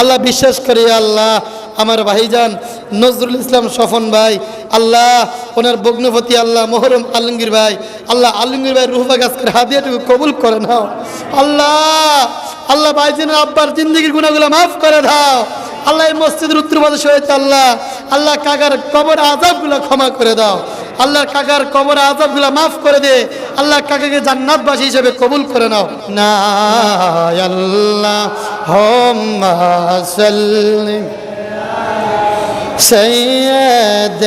আল্লাহ বিশ্বাস করি, আল্লাহ আমার ভাইজান নজরুল ইসলাম স্বপন ভাই, আল্লাহ ওনার বগ্নপতি আল্লাহ মোহরম আলমগীর ভাই, আল্লাহ আলমগীর ভাই রুহবা গাছকে হাদিয়াটুকু কবুল করে নাও। আল্লাহ আল্লাহ ভাইজানের আব্বার জিন্দগির গুণাগুলো মাফ করে দাও। আল্লাহ এই মসজিদের উত্তর প্রদেশ হয়েছে আল্লাহ আল্লাহ কাকার কবর আজাবগুলো ক্ষমা করে দাও। আল্লাহ কাকার কবর আজাবগুলো মাফ করে দে আল্লাহ কাকাকে জান্নাতবাসী হিসেবে কবুল করে নাও না আল্লাহ হোম্মা সাল্লিম سيدنا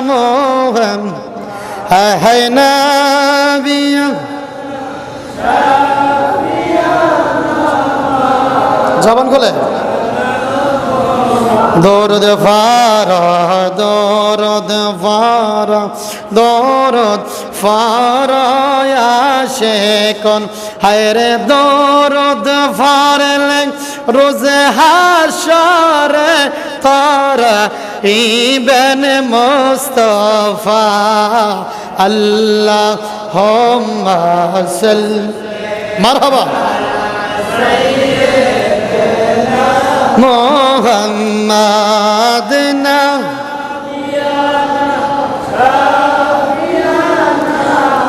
محمد هاي نبي জবান খোলে দরদ ফারা দরদ ফারা দরদ ফারা আসে কোন? হায়রে দরদ ফারলে রোজে হাসরে তারা ইবেন মুস্তফা। আল্লাহ সাল মারহাবা। মোহাম্মদ না।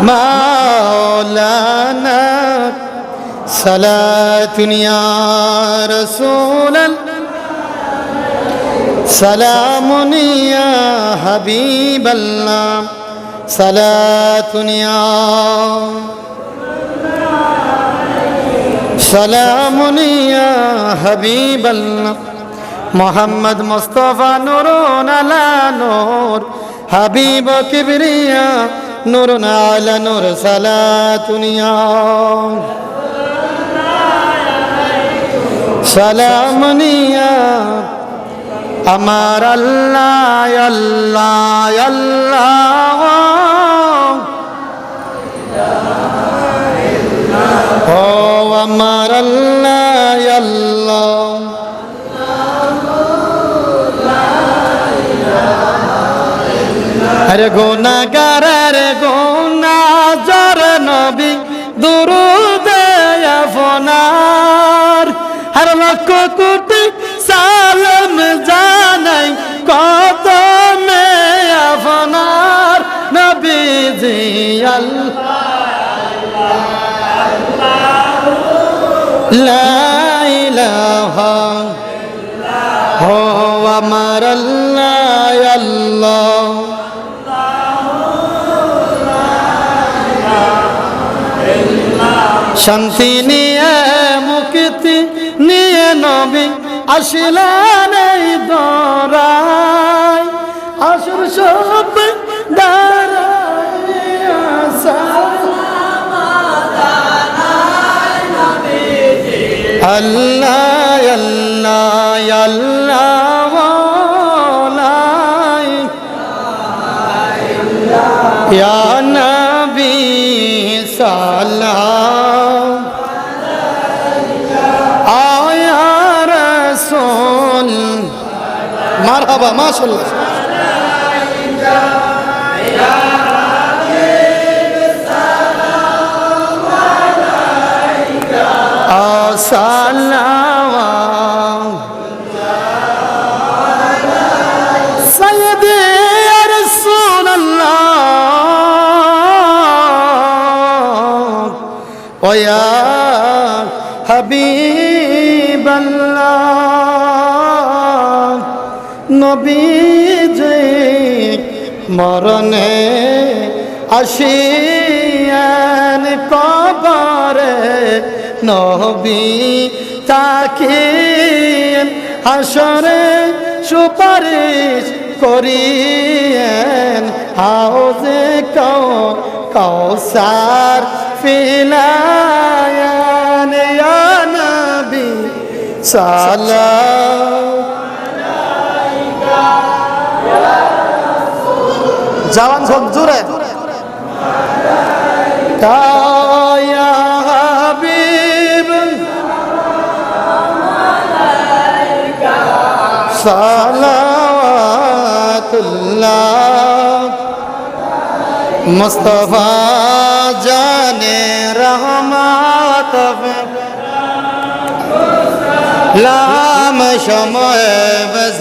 মাওলানা সালাতুন ইয়া রাসূলাল সালামুন ইয়া হাবিবাল্লাহ। সালাতুন ইয়া সালামুন ইয়া হাবিবাল্লাহ। মোহাম্মদ মুস্তফা নুরুন আলা নূর। হাবিব কিবরিয়া নুরুন আলা নূর সালাতুনিয়া সালামুনিয়া আমার আল্লাহ আল্লাহ। আরে গোনাগার রে গোনা জর নবী দুরুদে আফনার। হর লক্ষ কোটি সালাম জানাই কত মে আফনার। নবী জি লা ইলাহা। হো আমার আল্লাহ। শান্তি নিয়ে, মুক্তি নিয়ে নবী আসিলেন এই দরাই আসর সব আল্লাহ আল্লাহ আল্লাহ ইয়া নবী মারহাবা মাশাআল্লাহ সালাম سيدي يا رسول الله ويا حبيب الله মরণে আসিয়ান কবরে নবী তাকিন হাসরে সুপারিশ করিয়েন হাউজে কৌ কৌসার ফিলায়ান নবী সালাম জওয়ান সব হাবিব। সালাতুল্লাহ মুস্তফা জানে রহমত। লাম সময় বস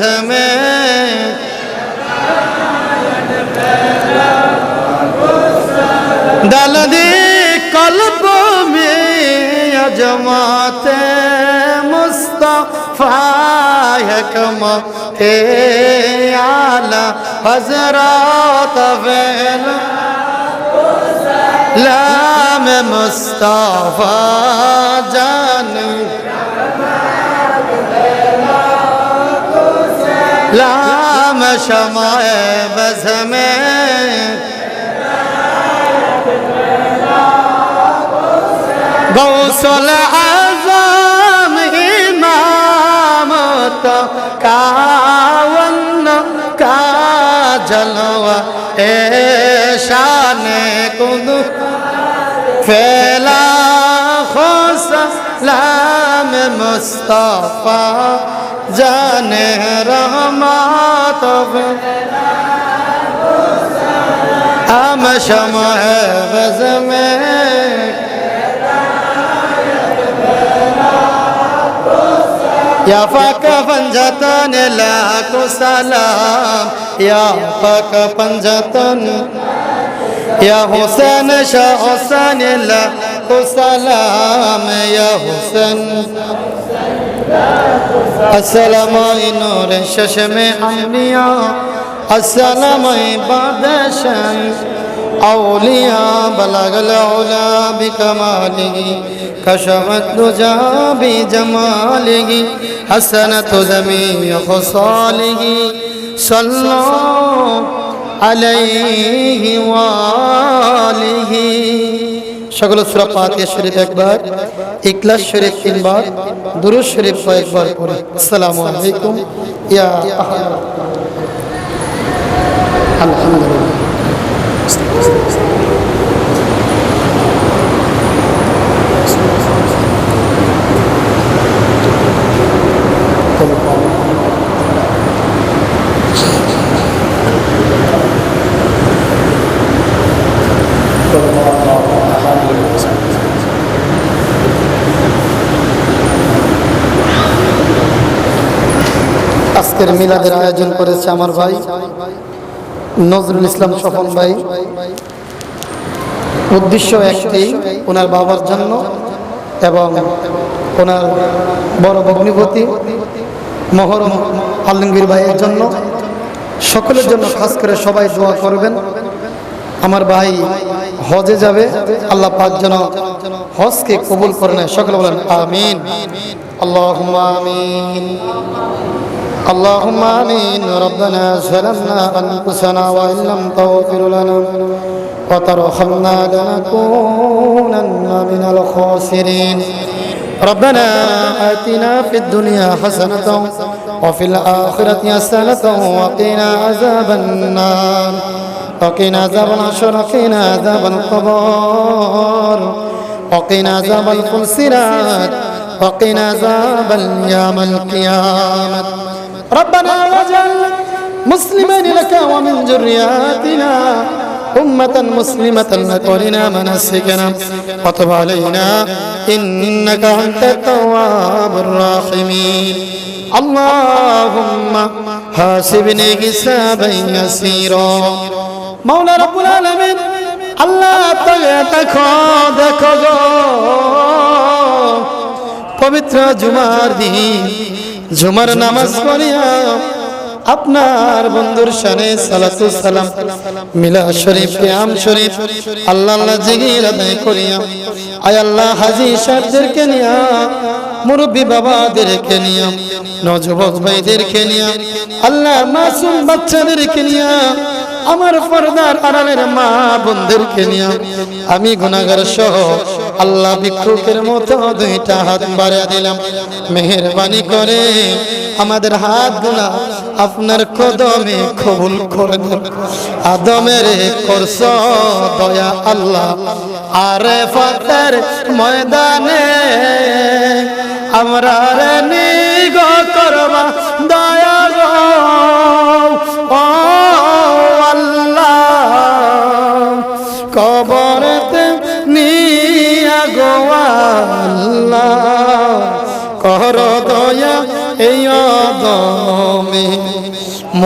دلدی قلب میں عجمات مصطفیٰ حکمت اعلی حضرات فیل لام مصطفیٰ جان لام شمع بزمیں গৌসল আজম ইমামত কাওন্ন কা জলওয়া এ শানে কুদ ফেলা খোসলাম মুস্তফা জানে রহমাত আম সময় বজ يا فاك پنجتن لاکو سلام یا فاک پنجتن یا حسین شاہ حسین لاکو سلام یا حسین السلام نور ششم انبیاء السلام بادشان أولياء بلغ العلا بكماله كشف الدجى بجماله حسنة جميع خصاله صلوا عليه وآله সকল সুরা পাতিয়া শরীফ একবার ইকলাস শরীফ তিনবার দুরুজ শরীফ কয়েকবার পড়ে আসসালামু আলাইকুম ইয়া আহলা আলহামদুলিল্লাহ আজকের মিলাদের আয়োজন করেছে আমার ভাই নজরুল ইসলাম স্বপন ভাই। উদ্দেশ্য একটি, ওনার বাবার জন্য এবং ওনার বড় ভগ্নিপতি মহরম আলমগীর ভাইয়ের জন্য। সকলের জন্য খাস করে সবাই দোয়া করবেন। আমার ভাই হজে যাবে, আল্লাহ পাক যেন হজকে কবুল করে নেয়। সকলে বলেন, আমিন। আল্লাহ আমিন। اللهم آمين. ربنا ظلمنا أنفسنا وإن لم تغفر لنا وترحمنا لنكونن من الخاسرين. ربنا آتنا في الدنيا حسنة وفي الآخرة حسنة وقنا عذاب النار. وقنا عذاب العشر وقنا عذاب القبر. وقنا عذاب الفلسرات وقنا عذاب اليوم القيامة. ربنا واجعل مسلمين لك ومن ذرياتنا أمة مسلمة لك ولنا مناسكنا وتب علينا إنك أنت التواب الراحمين اللهم حاسبني حسابا يسيرا مولا رب العالمين আল্লাহ তবে দেখো দেখো গো পবিত্র জুমার দিন জুমার নামাজ পড়িয়া আপনার বন্ধুর শানে সালাতু সালাম মিলা শরীফ, কিয়াম শরীফ, আল্লাহ আল্লাহ জিগির আদায় করিয়া, আয় আল্লাহ হাজি সাহেবদেরকে নিয়া, মুরব্বী বাবাদেরকে নিয়া নজবক ভাইদেরকে নিয়া, আল্লাহ মাসুম বাচ্চাদেরকে নিয়া, আমার পর্দার আড়ালের মা বোনদেরকে নিয়ে, আমি গুনাগার সহ আল্লাহ ভিক্ষুকের মতো দুইটা হাত বাড়িয়ে দিলাম। মেহরবানি করে আমাদের হাতগুলা আপনার কদমে কবুল করে দেন আদমের করস দয়া আল্লাহ। আরে ফাতের ময়দানে আমরা রে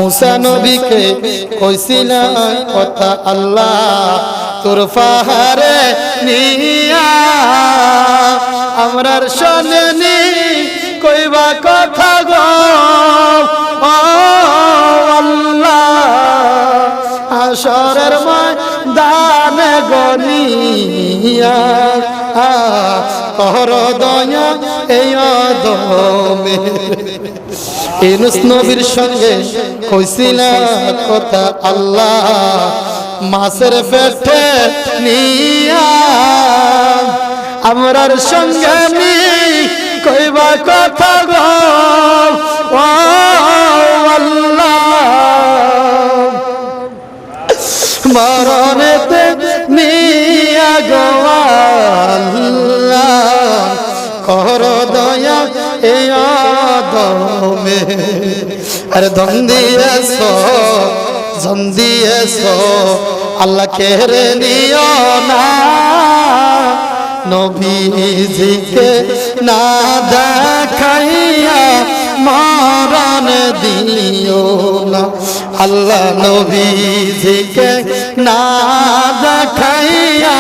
মুসা নবীকে কইছিল কথা আল্লাহ, তোর পাহাড়ে নিয়া আমরার শোনেনি কইবা কথা গো। আল্লাহ, আসরের দানে গনিয়া কর দয়া, এই দমে ইনুস নবীর সঙ্গে কইছিল কথা আল্লাহ। মাছের পেটে নিয়া আমরার সঙ্গে নি কইবা কথা গো। আল্লাহ। মরণেতে গোয়াল্লা কর দয়া এ দমে আরে দম দিয়েছ জন দিয়েছ আল্লাহ কেড়ে নিও না। নবীজিকে না দেখাইয়া মরণ দিও না। আল্লাহ নবীজিকে না দেখাইয়া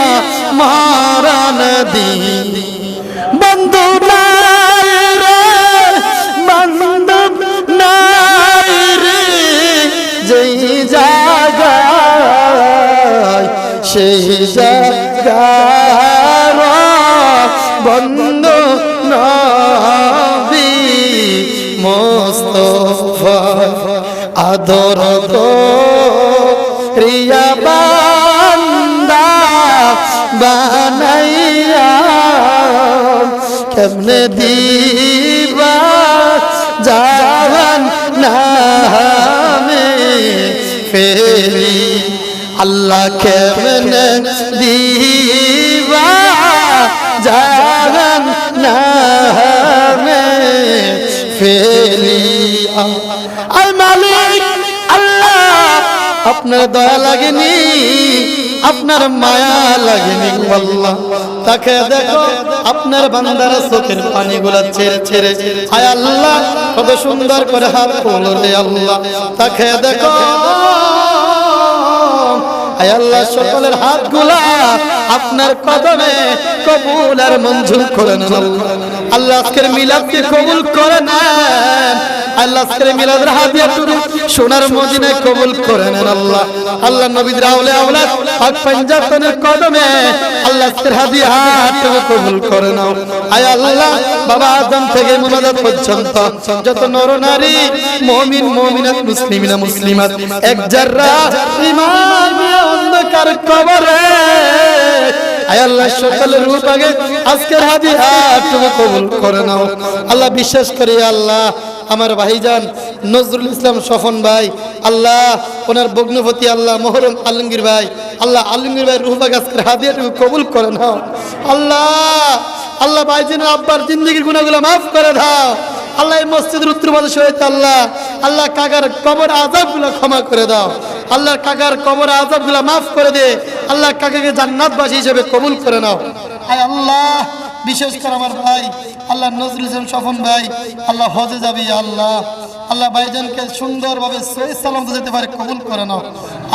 মরণ দিও বন্ধু নাই রে, বন্ধু নাই রে, যেই জায়গায়, সেই জায়গার বন্ধু নবী মোস্তফা আদর রিয়া বান্দা বানাইয়া কেমনে দিবা জাহান নামে ফেরি? আল্লাহ কেমনে আপনার দয়া লাগেনি, আপনার মায়া লাগেনি, আল্লাহ। তাকে দেখো, আপনার বান্দার চোখের পানিগুলা ছেড়ে ছেড়ে আয় আল্লাহ, কত সুন্দর করে হাত রে আল্লাহ। তাকে দেখো, আয় আল্লাহ, সকলের আপনার কদমে কবুল আর মঞ্জুর করে আল্লাহ। আল্লাহ আজকের মিলাদকে কবুল করে নেন আল্লাহ আজকের মিলাদের হাদিয়াটুকু সোনার মদিনায় কবুল করে নেন আল্লাহ। আল্লাহ নবীর আউলে আওলাদ পাক পাঞ্জাতনের কদমে আল্লাহ আজকের হাদিয়াটুকু কবুল করে নাও। আয় আল্লাহ, বাবা আদম থেকে মুনাজাত পর্যন্ত যত নর নারী, মুমিন, মুমিনাত মুসলিমিনা মুসলিমাত, এক জাররা ইমান অন্ধকার কবরে আল্লাহ, সকলের রূপ আগে আজকের হাদিয়া তুমি কবুল করে নাও। আল্লাহ বিশ্বাস করি আল্লাহ, আমার ভাইজান নজরুল ইসলাম সফন ভাই, আল্লাহ, ওনার বগ্নপতি আল্লাহ মোহরম আলমগীর ভাই, আল্লাহ আলমগীর ভাই রুহবাগ আজকের হাদিয়া তুমি কবুল করে নাও। আল্লাহ আল্লাহ ভাইজিনের আব্বার জিন্দগির গুণাগুলো মাফ করে দাও। আল্লাহ এই মসজিদের উত্তরবাদ সহিত আল্লাহ আল্লাহ কাকার কবর আজাবগুলো ক্ষমা করে দাও। আল্লাহ কাকার কবর আজাবগুলো মাফ করে দে। আল্লাহ কাকাকে জান্নাতবাসী হিসেবে কবুল করে নাও। আল্লাহ, বিশেষ করে আমার ভাই, আল্লাহ নজরুল ইসলাম স্বপন ভাই, আল্লাহ হজে যাবি আল্লাহ। আল্লাহ ভাইজানকে সুন্দরভাবে সালাম যেতে পারে, কবুল করে নাও।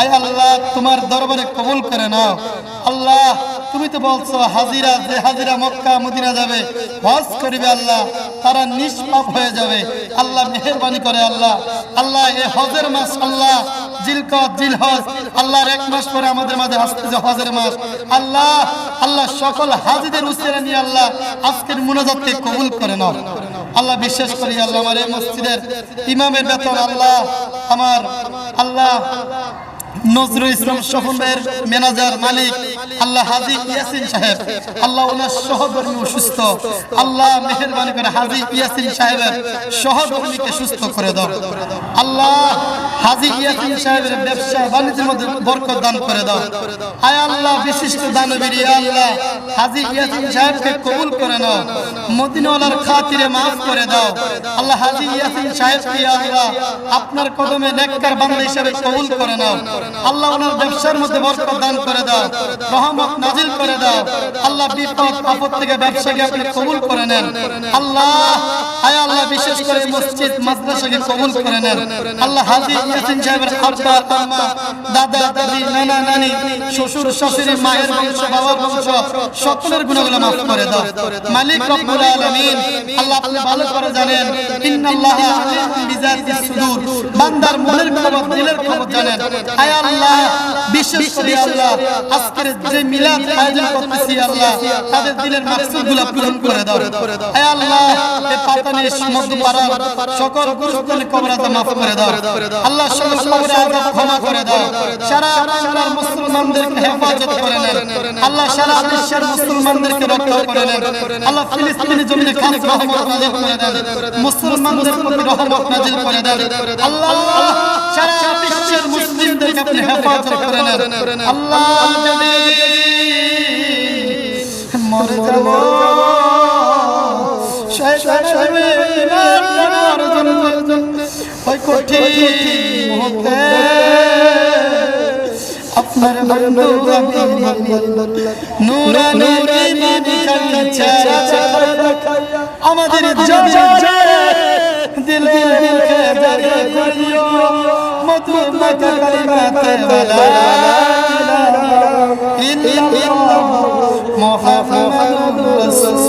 আয় আল্লাহ, তোমার দরবারে কবুল করে নাও। আল্লাহ, তুমি তো বলছো, হাজিরা, যে হাজিরা মক্কা, মদিনা যাবে, হজ করিবে আল্লাহ, তারা নিষ্পাপ হয়ে যাবে। আল্লাহ মেহরবানি করে আল্লাহ। আল্লাহ, এ হজের মাস আল্লাহ আল্লাহর এক মাস পরে আমাদের মাঝে আসতেছে মাস। আল্লাহ আল্লাহ সকল হাজিদের আল্লাহ আজকের মুনাজাতকে কবুল করে নাও। আল্লাহ বিশ্বাস করি আল্লাহ, আমার এই মসজিদের ইমামের বেতন আল্লাহ, আমার আল্লাহ নজরুল ইসলাম স্বপন ম্যানেজার মালিক আল্লাহ হাজি ইয়াসিন সাহেব। আল্লাহ ওনার সহকর্মী অসুস্থ আল্লাহ মেহরবানি করে হাজি ইয়াসিন সাহেবের সহকর্মীকে সুস্থ করে দাও। আল্লাহ হাজি ইয়াসিন সাহেবের ব্যবসা বাণিজ্যের মধ্যে বরকত দান করে দাও। আয় আল্লাহ, বিশিষ্ট দানবীর আল্লাহ, হাজি ইয়াসিন সাহেবকে কবুল করে নাও। মদিনাওয়ালার খাতিরে মাফ করে দাও। আল্লাহ হাজি ইয়াসিন সাহেবকে আল্লাহ, আপনার কদমে নেককার বান্দা হিসেবে কবুল করে নাও। আল্লাহ ওনার ব্যবসার মধ্যে বরকত দান করে দাও, রহমত নাজিল করে দাও। আল্লাহ বিপদ আপদ থেকে ব্যবসাকে আপনি কবুল করে নেন। আল্লাহ আয় আল্লাহ, বিশেষ করে মসজিদ মাদ্রাসাকে কবুল করে নেন? আল্লাহ হাজি ইয়াসিন সাহেবের আব্বা আম্মা দাদা, দাদি, নানা, নানি, শ্বশুর, শাশুড়ি, মায়ের বংশ, বাবার বংশ, সকলের গুণাগুলো মাফ করে দাও। মালিক রব্বুল আলামিন, আল্লাহ আপনি ভালো করে জানেন। ইন্নাল্লাহ আলিমুম বিজাতিস সুদূর। বান্দার মনের খবর, দিলের খবর জানেন। আয় আল্লাহ, বিশেষ করে আল্লাহ, আজকের যে মিলাদ আয়োজন করতেছি আল্লাহ, তাদের দিলের মাকসুদগুলো পূরণ করে দাও। আয় আল্লাহ এই পাতানির মধ্যপাড়া সকল গুরুস্থানে কবরাতে মাফ করে দাও। আল্লাহ সকল কবরে আযাব ক্ষমা করে দাও। সারা বাংলার মুসলমানদেরকে হেফাজত করে নেন। আল্লাহ সারা বিশ্বের মুসলমানদেরকে রক্ষা করে নেন। আল্লাহ ফিলিস্তিনি জমিনে খাস রহমত নাজিল করে দেন। মুসলমানদের প্রতি রহমত নাজিল করে দেন। আল্লাহ সারা বিশ্বের মুসলিমদেরকে আপনি হেফাজত করে নেন। আল্লাহ যদি মরে যাব ওই কঠিন মুহূর্তে আপনার বন্ধু নূরা নূরে বিবি কাছে আমাদের জজে দিল দিল কে মুহাম্মাদুর রাসূল